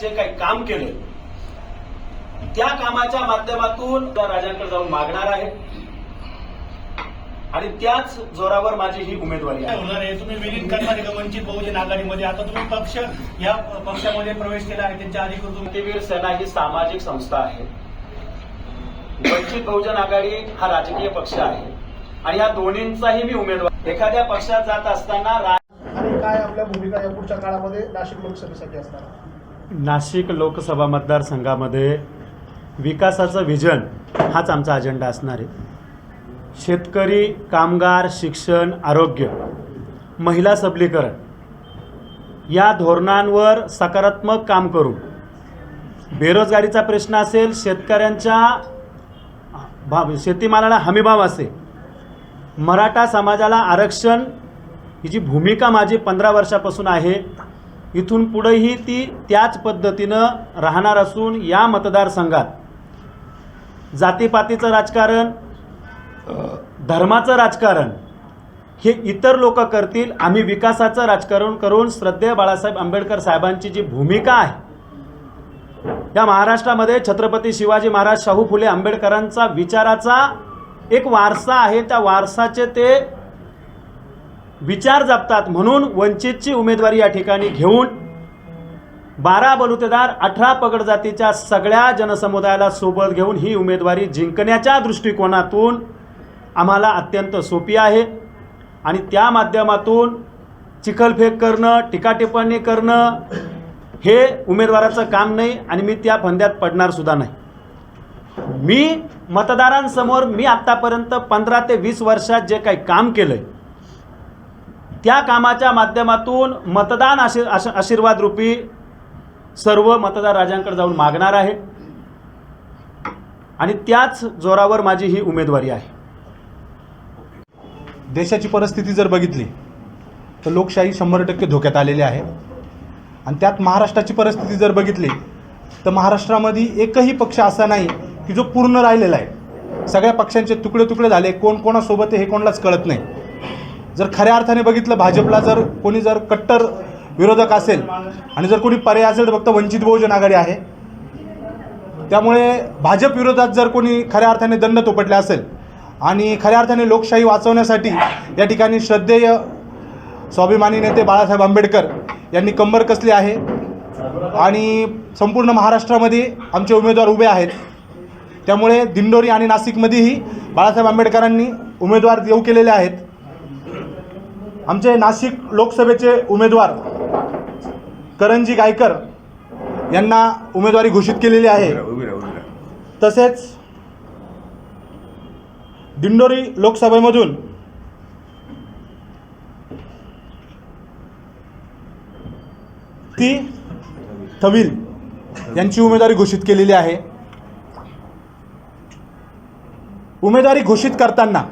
जे काही काम केलं त्या कामाच्या माध्यमातून त्या राजांकडे जाऊन मागणार आहे. आणि त्याच जोरावर माझी ही उमेदवारी आहे. होणार आहे? तुम्ही विलीन करणार आहे का? वंचित बहुजन आघाडीमध्ये? आता तुम्ही पक्ष या पक्षामध्ये प्रवेश केला आहे त्यांच्या अधिकृत सेना ही सामाजिक संस्था आहे. वंचित बहुजन आघाडी हा राजकीय पक्ष आहे. आणि या दोन्हींचाही मी उमेदवार. एखाद्या पक्षात जात असताना आणि काय आपल्या भूमिका या पुढच्या काळामध्ये नाशिक लोकसभेसाठी असणार? नाशिक लोकसभा मतदारसंघामध्ये विकासाचं व्हिजन हाच आमचा अजेंडा असणार आहे. शेतकरी कामगार शिक्षण आरोग्य महिला सबलीकरण या धोरणांवर सकारात्मक काम करून बेरोजगारीचा प्रश्न असेल शेतकऱ्यांच्या भाव शेतीमालाला हमीभाव असे. मराठा समाजाला आरक्षण ही जी भूमिका माझी पंधरा वर्षापासून आहे इथून पुढेही ती त्याच पद्धतीनं राहणार असून या मतदारसंघात जातीपातीचं राजकारण धर्माचं राजकारण हे इतर लोक करतील. आम्ही विकासाचं राजकारण करून श्रद्धेय बाळासाहेब आंबेडकर साहेबांची जी भूमिका आहे या महाराष्ट्रामध्ये छत्रपती शिवाजी महाराज शाहू फुले आंबेडकरांचा विचाराचा एक वारसा आहे. त्या वारसाचे ते विचार जपतात म्हणून वंचितची उमेदवारी या ठिकाणी घेऊन बारा बलुतेदार अठरा पगड जातीच्या सगळ्या जनसमुदायाला सोबत घेऊन ही उमेदवारी जिंकण्याच्या दृष्टिकोनातून आम्हाला अत्यंत सोपी आहे. आणि त्या माध्यमातून चिखलफेक करणं टीकाटिप्पणी करणं हे उमेदवाराचं काम नाही आणि मी त्या फंद्यात पडणार सुद्धा नाही. मी मतदारांसमोर मी आत्तापर्यंत पंधरा ते वीस वर्षात जे काही काम केलं आहे त्या कामाच्या माध्यमातून मतदान आशीर आश आशीर्वाद रूपी सर्व मतदार राजांकडे जाऊन मागणार आहे. आणि त्याच जोरावर माझी ही उमेदवारी आहे. देशाची परिस्थिती जर बघितली तर लोकशाही शंभर टक्के धोक्यात आलेली आहे. आणि त्यात महाराष्ट्राची परिस्थिती जर बघितली तर महाराष्ट्रामध्ये एकही पक्ष असा नाही की जो पूर्ण राहिलेला आहे. सगळ्या पक्षांचे तुकडे तुकडे झाले कोण कोणासोबत आहे हे कोणालाच कळत नाही. जर खऱ्या अर्थाने बघितलं भाजपला जर कोणी जर कट्टर विरोधक असेल आणि जर कोणी पर्याय असेल तर फक्त वंचित बहुजन आघाडी आहे त्यामुळे भाजप विरोधात जर कोणी खऱ्या अर्थाने दंड तोपटले असेल आणि खऱ्या अर्थाने लोकशाही वाचवण्यासाठी या ठिकाणी श्रद्धेय स्वाभिमानी नेते बाळासाहेब आंबेडकर यांनी कंबर कसली आहे? आणि संपूर्ण महाराष्ट्रामध्ये आमचे उमेदवार उभे आहेत. त्यामुळे दिंडोरी आणि नाशिकमध्येही बाळासाहेब आंबेडकरांनी उमेदवार देऊ केलेले आहेत. आमचे नाशिक लोकसभेचे उमेदवार करंजी गायकर यांना उमेदवारी घोषित केलेली आहे. तसेच दिंडोरी लोकसभेमधून ती थविल यांची उमेदवारी घोषित केलेली आहे. उमेदवारी घोषित करताना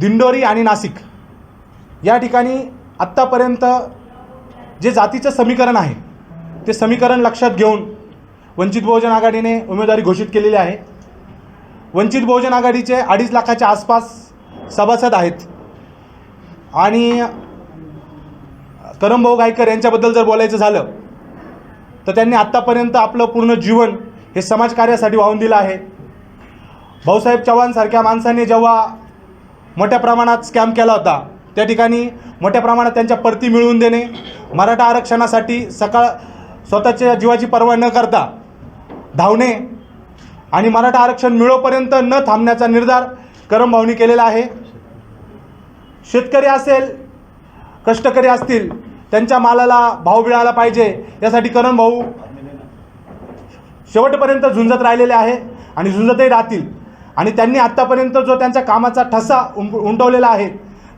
दिंडोरी आणि नाशिक या ठिकाणी आत्तापर्यंत जे जातीचं समीकरण आहे ते समीकरण लक्षात घेऊन वंचित बहुजन आघाडीने उमेदवारी घोषित केलेली आहे. वंचित बहुजन आघाडीचे अडीच लाखाच्या आसपास सभासद आहेत. आणि करमभाऊ गायकर यांच्याबद्दल जर बोलायचं झालं तर त्यांनी आत्तापर्यंत आपलं पूर्ण जीवन हे समाजकार्यासाठी वाहून दिलं आहे. भाऊसाहेब चव्हाणसारख्या माणसाने जेव्हा मोठ्या प्रमाणात स्कॅम केला होता त्या ठिकाणी मोठ्या प्रमाणात त्यांच्या परती मिळवून देणे मराठा आरक्षणासाठी सकाळ स्वतःच्या जीवाची पर्वा न करता धावणे आणि मराठा आरक्षण मिळोपर्यंत न थांबण्याचा निर्धार करमभाऊनी केलेला आहे. शेतकरी असेल कष्टकरी असतील त्यांच्या मालाला भाव मिळाला पाहिजे यासाठी करण भाऊ शेवटपर्यंत झुंजत राहिलेले आहे आणि झुंजतही राहतील. आणि त्यांनी आत्तापर्यंत जो त्यांच्या कामाचा ठसा उम उमटवलेला आहे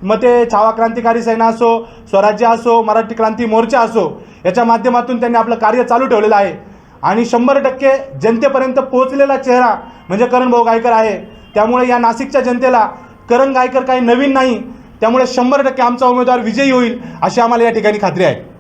मग ते छावा क्रांतिकारी सेना असो स्वराज्य असो मराठी क्रांती मोर्चा असो याच्या माध्यमातून त्यांनी आपलं कार्य चालू ठेवलेलं आहे. आणि शंभर टक्के जनतेपर्यंत पोहोचलेला चेहरा म्हणजे करण भाऊ गायकर आहे. त्यामुळे या नाशिकच्या जनतेला करण गायकर काही नवीन नाही त्यामुळे शंभर टक्के आमचा उमेदवार विजयी होईल अशी आम्हाला या ठिकाणी खात्री आहे.